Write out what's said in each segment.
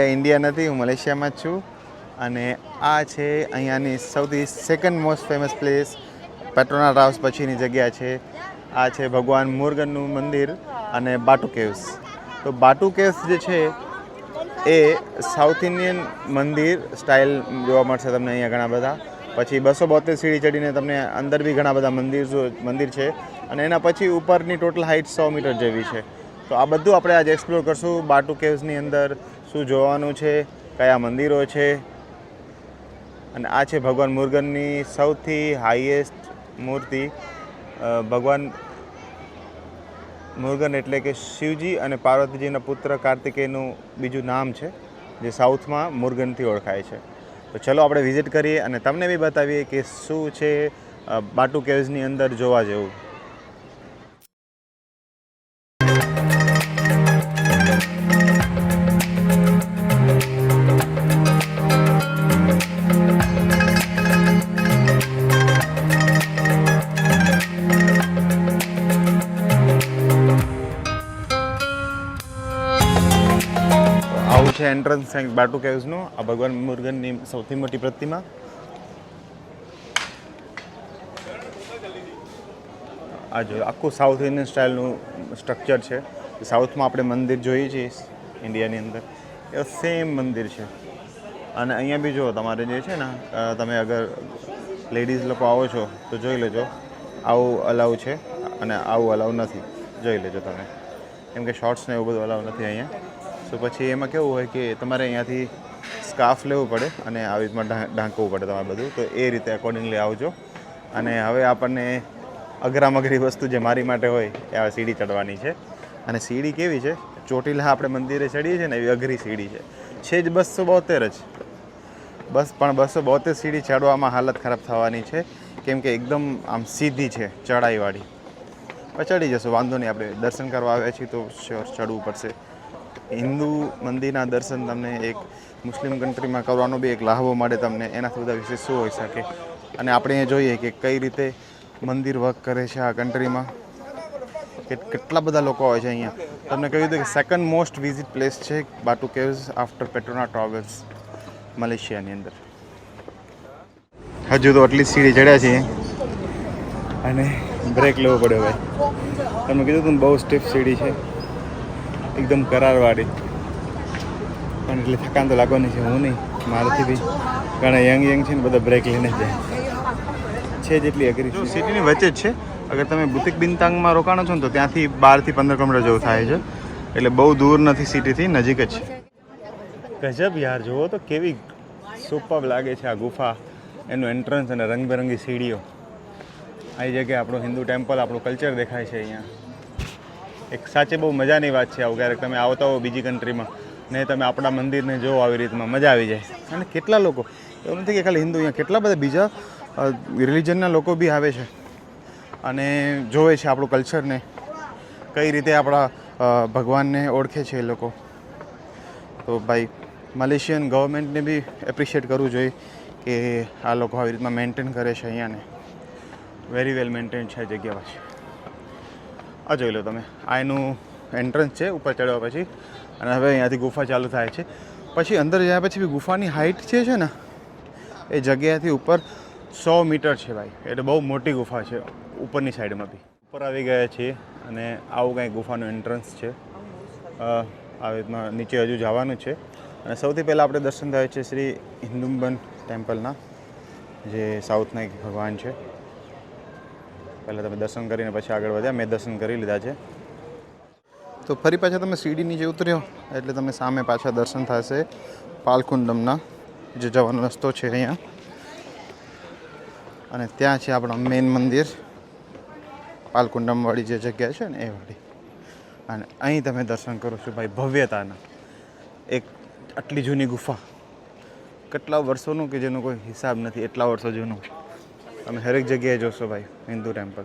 આ ઇન્ડિયા નથી, હું મલેશિયામાં જ છું. અને આ છે અહીંયાની સૌથી second most famous place પેટ્રોના rouse પછીની જગ્યા છે. આ છે ભગવાન મુરગનનું મંદિર અને બાટુ કેવ્સ તો બાટુ કેવ્સ જે છે, એ સાઉથ ઇન્ડિયન મંદિર સ્ટાઇલ જોવા મળશે તમને અહીંયા ઘણા બધા. પછી બસો બોતેર સીડી ચડીને તમને અંદર બી ઘણા બધા મંદિર મંદિર છે. અને એના પછી ઉપરની ટોટલ હાઇટ સો મીટર જેવી છે. તો આ બધું આપણે આજે એક્સપ્લોર કરશું બાટુ કેવ્સની અંદર. શું જોવાનું છે, કયા મંદિરો છે? અને આ છે ભગવાન મુર્ગનની સૌથી હાઈએસ્ટ મૂર્તિ. ભગવાન મુર્ગન એટલે કે શિવજી અને પાર્વતીજીના પુત્ર કાર્તિકેયનું બીજું નામ છે, જે સાઉથમાં મુર્ગનથી ઓળખાય છે. તો ચલો આપણે વિઝિટ કરીએ અને તમને બી બતાવીએ કે શું છે બાટુ કેવ્સની અંદર જોવા જેવું. છે એન્ટ્રન્સ બાટુ કેવ્સનું આ ભગવાન મુર્ગનની સૌથી મોટી પ્રતિમા. આ જો, આખું સાઉથ ઇન્ડિયન સ્ટાઇલનું સ્ટ્રક્ચર છે. સાઉથમાં આપણે મંદિર જોઈએ છીએ ઇન્ડિયાની અંદર. એ સેમ મંદિર છે. અને અહીંયા બી જો તમારે જે છે ને તમે અગર લેડીઝ લોકો આવો છો, તો જોઈ લેજો. આવું અલાઉ છે અને આવું અલાઉ નથી. જોઈ લેજો તમે. કેમ કે શોર્ટ્સ ને એવું બધું અલાઉ નથી અહીંયા. સો પછી એમાં કેવું હોય કે તમારે અહીંયાથી સ્કાફ લેવું પડે અને આવી રીતમાં ઢાંકવું પડે તમારે બધું. તો એ રીતે અકોર્ડિંગલી આવજો. અને હવે આપણને અઘરામઘરી વસ્તુ જે મારી માટે હોય એ આ સીડી ચડવાની છે. અને સીડી કેવી છે? ચોટીલા આપણે મંદિરે ચડીએ છીએ ને એવી અઘરી સીડી છે. છે જ બસો બોતેર જ. બસ, પણ બસો બોતેર સીડી ચડવામાં હાલત ખરાબ થવાની છે. કેમ કે એકદમ આમ સીધી છે ચડાઈવાળી પણ ચડી જશું, વાંધો નહીં, આપણે દર્શન કરવા આવ્યા છીએ તો શ્યોર ચડવું પડશે. હિન્દુ મંદિરના દર્શન તમને એક મુસ્લિમ કન્ટ્રીમાં કરવાનો બી એક લાહવો મળે તમને, એનાથી બધા વિશે શું હોઈ શકે? અને આપણે એ જોઈએ કે કઈ રીતે મંદિર વર્ક કરે છે આ કન્ટ્રીમાં. કે કેટલા બધા લોકો આવે છે અહીંયા? તમને કહ્યું હતું કે સેકન્ડ મોસ્ટ વિઝિટ પ્લેસ છે Batu caves after Petronas travels મલેશિયાની અંદર. હજુ તો આટલી સીડી ચડ્યા છીએ. અને બ્રેક લેવો પડ્યો ભાઈ. તમે કીધું હતું બહુ સ્ટીફ સીડી છે. એકદમ કરારવાળી. પણ એટલે થકાન તો લાગવાની છે હું નહીં. મારાથી બી ઘણા યંગ યંગ છે ને બધા બ્રેક લઈને જાય. છે જેટલી અઘરી છે. સિટીની વચ્ચે જ છે. અગર તમે બુતિક બિનતાંગમાં રોકાણો છો ને તો ત્યાંથી બારથી પંદર કિલોમીટર જેવું થાય છે. એટલે બહુ દૂર નથી સિટીથી નજીક જ છે. ગજબ યાર જુઓ તો કેવી સુપર લાગે છે આ ગુફા. એનું એન્ટ્રન્સ અને રંગબેરંગી સીડીઓ. આ જગ્યાએ આપણું હિન્દુ ટેમ્પલ આપણું કલ્ચર દેખાય છે અહીંયા. એક સાચે બહુ મજાની વાત છે આવું, ક્યારેક તમે આવતા હો બીજી કન્ટ્રીમાં ને તમે આપણા મંદિરને જોવો આવી રીતમાં, મજા આવી જાય. અને કેટલા લોકો, એવું નથી કે ખાલી હિન્દુ અહીંયા, કેટલા બધા બીજા રિલિજનના લોકો બી આવે છે અને જોવે છે આપણું કલ્ચરને કઈ રીતે આપણા ભગવાનને ઓળખે છે એ લોકો. તો ભાઈ મલેશિયન ગવર્મેન્ટને બી એપ્રિશિએટ કરવું જોઈએ કે આ લોકો આવી રીતમાં મેન્ટેન કરે છે અહીંયાને. વેરી વેલ મેન્ટેન છે જગ્યા પાછી. આ જોઈ લો તમે. આ એનું એન્ટ્રન્સ છે, ઉપર ચડ્યા પછી. અને હવે અહીંયાથી ગુફા ચાલુ થાય છે. પછી અંદર ગયા પછી બી ગુફાની હાઇટ છે છે ને, એ જગ્યાથી ઉપર સો મીટર છે ભાઈ. એટલે બહુ મોટી ગુફા છે, ઉપરની સાઈડમાં બી. ઉપર આવી ગયા છીએ અને આવું કાંઈ ગુફાનું એન્ટ્રન્સ છે. આવી રીતના નીચે હજુ જવાનું છે. અને સૌથી પહેલાં આપણે દર્શન થાય છે શ્રી હિન્દુંબન ટેમ્પલના, જે સાઉથના એક ભગવાન છે. પહેલાં તમે દર્શન કરીને પછી આગળ વધ્યા. મેં દર્શન કરી લીધા છે. તો ફરી પાછા તમે સીડી નીચે ઉતર્યો, એટલે તમે સામે પાછા દર્શન થશે પાલકુંડમના, જે જવાનો રસ્તો છે અહીંયા. અને ત્યાં છે આપણો મેઇન મંદિર, પાલકુંડમવાળી જે જગ્યા છે ને એ વાળી. અને અહીં તમે દર્શન કરો છો ભાઈ ભવ્યતાના. એક આટલી જૂની ગુફા. કેટલા વર્ષોનું કે જેનો કોઈ હિસાબ નથી, એટલા વર્ષો જૂનું. તમે હરેક જગ્યાએ જોશો ભાઈ Hindu temple.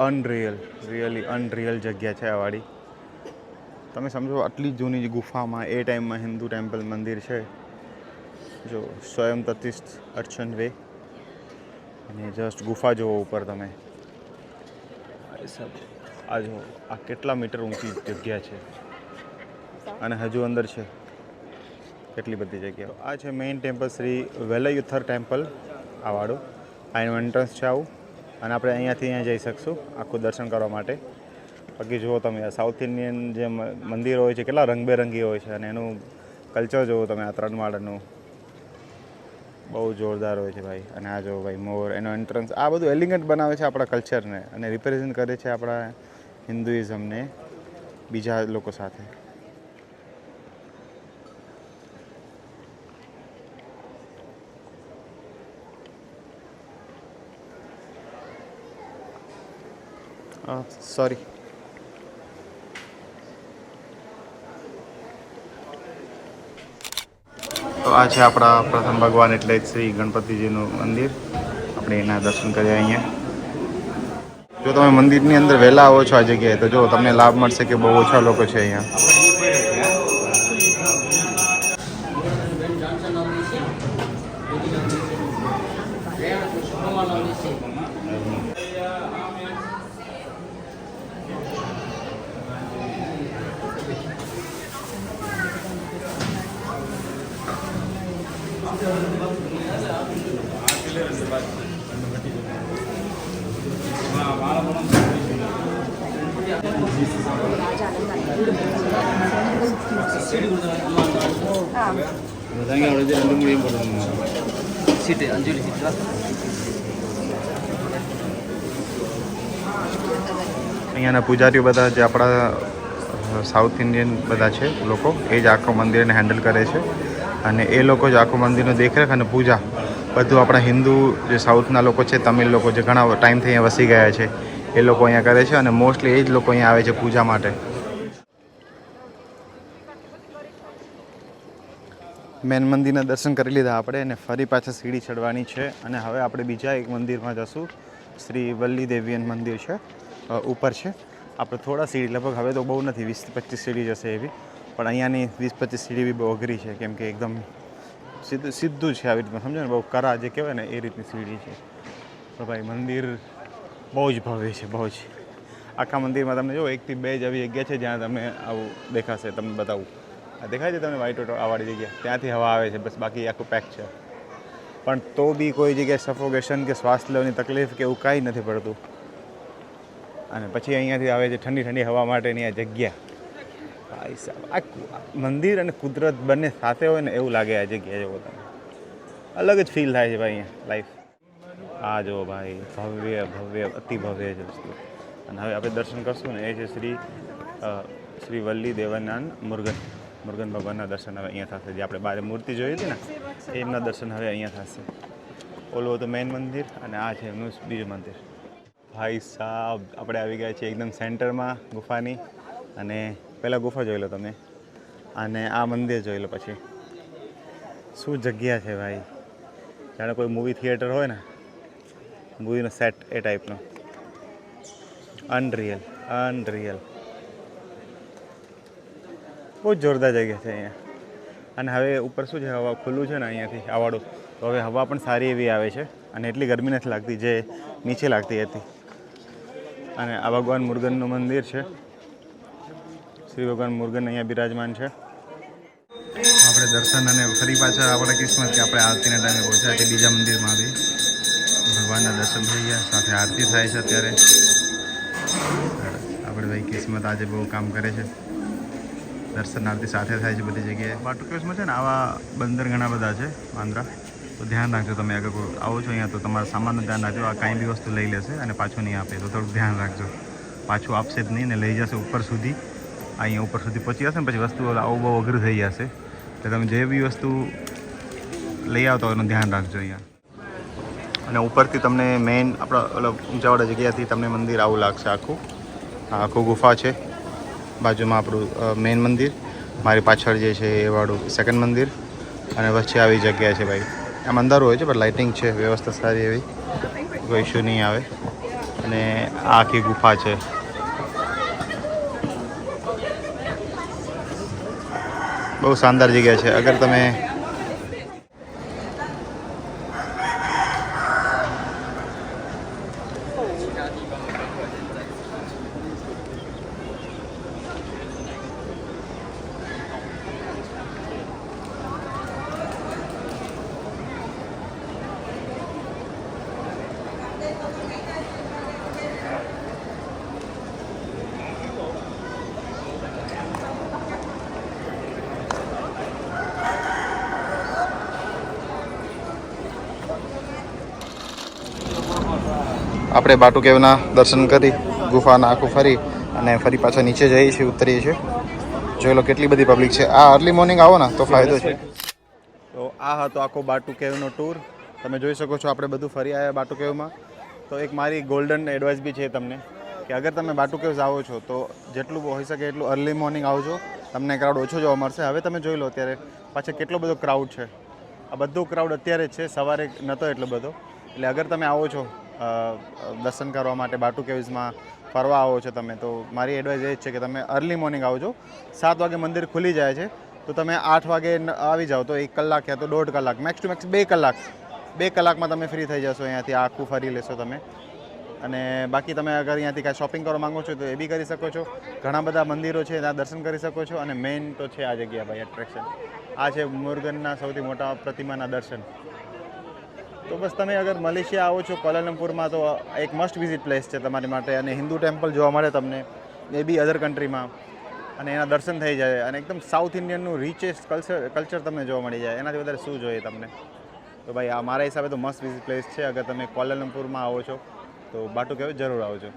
Unreal really unreal જગ્યા છે આ વાળી તમે સમજો આટલી જૂની ગુફામાં એ ટાઈમમાં હિન્દુ ટેમ્પલ મંદિર છે. જો સ્વયં તતિસ્થ અર્ચન વે. અને જસ્ટ ગુફા જુઓ ઉપર તમે. આ જો આ કેટલા મીટર ઊંચી જગ્યા છે? અને હજુ અંદર છે. કેટલી બધી જગ્યાઓ. આ છે main temple Shri Velayuthar temple આ વાળું. આ એનું એન્ટ્રન્સ છે આવું. અને આપણે અહીંયાથી અહીંયા જઈ શકશું આખું દર્શન કરવા માટે. બાકી જુઓ તમે સાઉથ ઇન્ડિયન જે મંદિરો હોય છે, કેટલા રંગબેરંગી હોય છે. અને એનું કલ્ચર જુઓ તમે, આ ત્રણ માળનું બહુ જોરદાર હોય છે ભાઈ. અને આ જો ભાઈ, મોર, એનો એન્ટ્રન્સ આ બધું એલિગન્ટ બનાવે છે આપણા કલ્ચરને અને રિપ્રેઝેન્ટ કરે છે આપણા હિન્દુઇઝમને બીજા લોકો સાથે. સોરી તો આ છે આપણા પ્રથમ ભગવાન એટલે શ્રી ગણપતિજીનું મંદિર. આપણે એના દર્શન કરીએ અહીંયા. જો તમે મંદિરની અંદર વહેલા આવો છો આ જગ્યાએ, તો જો તમને લાભ મળશે કે બહુ ઓછા લોકો છે અહીંયા. അതാണെങ്കിൽ അവിടെ രണ്ടും കൂടി സീറ്റ് അഞ്ചു സീറ്റ് અહીંયાના પૂજારીઓ બધા જે આપણા સાઉથ ઇન્ડિયન બધા છે લોકો, એ જ આખો મંદિરને હેન્ડલ કરે છે. અને એ લોકો જ આખું મંદિરનો દેખરેખ અને પૂજા બધું આપણા હિન્દુ જે સાઉથના લોકો છે, તમિલ લોકો જે ઘણા ટાઈમથી અહીંયા વસી ગયા છે, એ લોકો અહીંયા કરે છે અને મોસ્ટલી એ જ લોકો અહીંયા આવે છે પૂજા માટે. મેન મંદિરના દર્શન કરી લીધા આપણે અને ફરી પાછા સીડી ચડવાની છે. અને હવે આપણે બીજા એક મંદિરમાં જશું. શ્રી વલ્લી દેવીયન મંદિર છે ઉપર છે. આપણે થોડા સીડી, લગભગ હવે તો બહુ નથી, વીસ પચીસ સીડી જશે એવી. પણ અહીંયાની વીસ પચીસ સીડી બી બહુ અઘરી છે, કેમ કે એકદમ સીધું સીધું છે આવી રીતના સમજો ને? બહુ કરા જે કહેવાય ને, એ રીતની સીડી છે. તો ભાઈ, મંદિર બહુ જ ભવ્ય છે, બહુ જ. આખા મંદિરમાં તમને જો એકથી બે જ આવી જગ્યા છે, જ્યાં તમને આવું દેખાશે, તમને બતાવું. દેખાય છે તમને વ્હાઈટ આવાળી જગ્યા? ત્યાંથી હવા આવે છે, બસ બાકી આખું પેક છે. પણ તો બી કોઈ જગ્યાએ સફોકેશન કે શ્વાસ લેવાની તકલીફ કે એવું કાંઈ નથી પડતું. અને પછી અહીંયાથી આવે છે ઠંડી ઠંડી હવા માટેની આ જગ્યા. આ મંદિર અને કુદરત બંને સાથે હોય ને એવું લાગે આ જગ્યા જેવો તમે. અલગ જ ફીલ થાય છે ભાઈ અહીંયા લાઈફ આ જો ભાઈ, ભવ્ય ભવ્ય, અતિ ભવ્ય છે વસ્તુ. અને હવે આપણે દર્શન કરશું ને, એ છે શ્રી શ્રી વલ્લી દેવાનંદ મુરુગન. મુરુગન ભગવાનના દર્શન હવે અહીંયા થશે. જે આપણે બારે મૂર્તિ જોઈ હતી ને, એમના દર્શન હવે અહીંયા થશે. ઓલું હતું મેઇન મંદિર અને આ છે એમનું બીજું મંદિર. ભાઈ સાહેબ આપણે આવી ગયા છીએ એકદમ સેન્ટરમાં ગુફાની. અને પહેલાં ગુફા જોઈ લો તમે. અને આ મંદિર જોઈ લો પછી. શું જગ્યા છે ભાઈ? જાણે કોઈ મૂવી થિયેટર હોય ને. મૂવીનો સેટ એ ટાઈપનો અનરિયલ અનરિયલ બહુ જોરદાર જગ્યા છે અહીંયા. અને હવે ઉપર શું છે, હવા ખુલ્લું છે ને અહીંયાથી, આવાડું. તો હવે હવા પણ સારી એવી આવે છે અને એટલી ગરમી નથી લાગતી જે નીચે લાગતી હતી. અને આ ભગવાન મુર્ગનનું મંદિર છે. શ્રી ભગવાન મુર્ગન અહીંયા બિરાજમાન છે. આપણે દર્શન અને ફરી પાછા આપણે કિસ્મત કે આપણે આરતીના ટાઈમે પહોંચ્યા છે બીજા મંદિરમાં બી ભગવાનના દર્શન થઈ ગયા, સાથે આરતી થાય છે અત્યારે. આપણે ભાઈ કિસ્મત આજે બહુ કામ કરે છે. દર્શન આરતી સાથે થાય છે બધી જગ્યાએ. બાટુકેશમાં છે ને આવા બંદર ઘણા બધા છે, વાંદરા. તો ધ્યાન રાખજો તમે અગર આવો છો અહીંયા તો તમારા સામાનનું ધ્યાન રાખજો. આ કાંઈ બી વસ્તુ લઈ લેશે અને પાછું નહીં આપે, તો થોડુંક ધ્યાન રાખજો. પાછું આપશે જ નહીં ને લઈ જશે ઉપર સુધી. અહીંયા ઉપર સુધી પહોંચી જશે ને પછી વસ્તુ આવું બહુ અઘરું થઈ જશે. એટલે તમે જે બી વસ્તુ લઈ આવતા એનું ધ્યાન રાખજો અહીંયા. અને ઉપરથી તમને મેઇન આપણા ઓલા ઊંચાવાળા જગ્યાથી તમને મંદિર આવું લાગશે આખું. આખું ગુફા છે. બાજુમાં આપણું મેઇન મંદિર. મારી પાછળ જે છે એ વાળું સેકન્ડ મંદિર. અને વચ્ચે આવી જગ્યા છે ભાઈ. આમ અંધારું હોય છે, પણ લાઇટિંગ છે, વ્યવસ્થા સારી એવી. કોઈ ઇશ્યુ નહીં આવે. અને આખી ગુફા છે. બહુ શાનદાર જગ્યા છે. અગર તમે આપણે બાટુ કેવના દર્શન કરી, ગુફાના આખું ફરી અને ફરી પાછા નીચે જઈએ છીએ, ઉતરીએ છીએ. જોઈ લો કેટલી બધી પબ્લિક છે. આ અર્લી મોર્નિંગ આવો ને, તો ફાયદો છે. તો આ હતો આખો બાટુ કેવનો ટૂર તમે જોઈ શકો છો આપણે બધું ફરી આવ્યા બાટુ કેવમાં. તો એક મારી ગોલ્ડન એડવાઇસ બી છે તમને, કે અગર તમે બાટુ કેવ્સ આવો છો, તો જેટલું હોઈ શકે એટલું અર્લી મોર્નિંગ આવજો. તમને ક્રાઉડ ઓછો જોવા મળશે. હવે તમે જોઈ લો અત્યારે પાછળ કેટલો બધો ક્રાઉડ છે. આ બધો ક્રાઉડ અત્યારે જ છે, સવારે નહોતો એટલો બધો. એટલે અગર તમે આવો છો દર્શન કરવા માટે બાટુ કેવ્સમાં ફરવા આવો છો તમે, તો મારી એડવાઇસ એ જ છે કે તમે અર્લી મોર્નિંગ આવજો. સાત વાગે મંદિર ખુલી જાય છે, તો તમે આઠ વાગે આવી જાઓ તો એક કલાક યા તો દોઢ કલાક મેક્સ ટુ મેક્સ બે કલાક, બે કલાકમાં તમે ફ્રી થઈ જશો, અહીંયાથી આખું ફરી લેશો તમે. અને બાકી તમે અગર અહીંયાથી કાંઈ શોપિંગ કરવા માંગો છો તો એ બી કરી શકો છો. ઘણા બધા મંદિરો છે, ત્યાં દર્શન કરી શકો છો, અને મેઇન તો છે આ જગ્યા ભાઈ એટ્રેક્શન આ છે મુર્ગનના સૌથી મોટા પ્રતિમાના દર્શન. તો બસ તમે અગર મલેશિયા આવો છો, કોલાલમપુરમાં, તો એક મસ્ટ વિઝિટ પ્લેસ છે તમારી માટે અને હિન્દુ ટેમ્પલ જોવા મળે તમને, એ બી અધર કન્ટ્રીમાં અને એના દર્શન થઈ જાય અને એકદમ સાઉથ ઇન્ડિયનનું રીચેસ્ટ કલ્ચર કલ્ચર તમને જોવા મળી જાય. એનાથી વધારે શું જોઈએ તમને? તો ભાઈ, આ મારા હિસાબે તો મસ્ત વિઝિટ પ્લેસ છે. અગર તમે કોલાલમપુરમાં આવો છો, તો બાટુ કહેવાય જરૂર આવજો.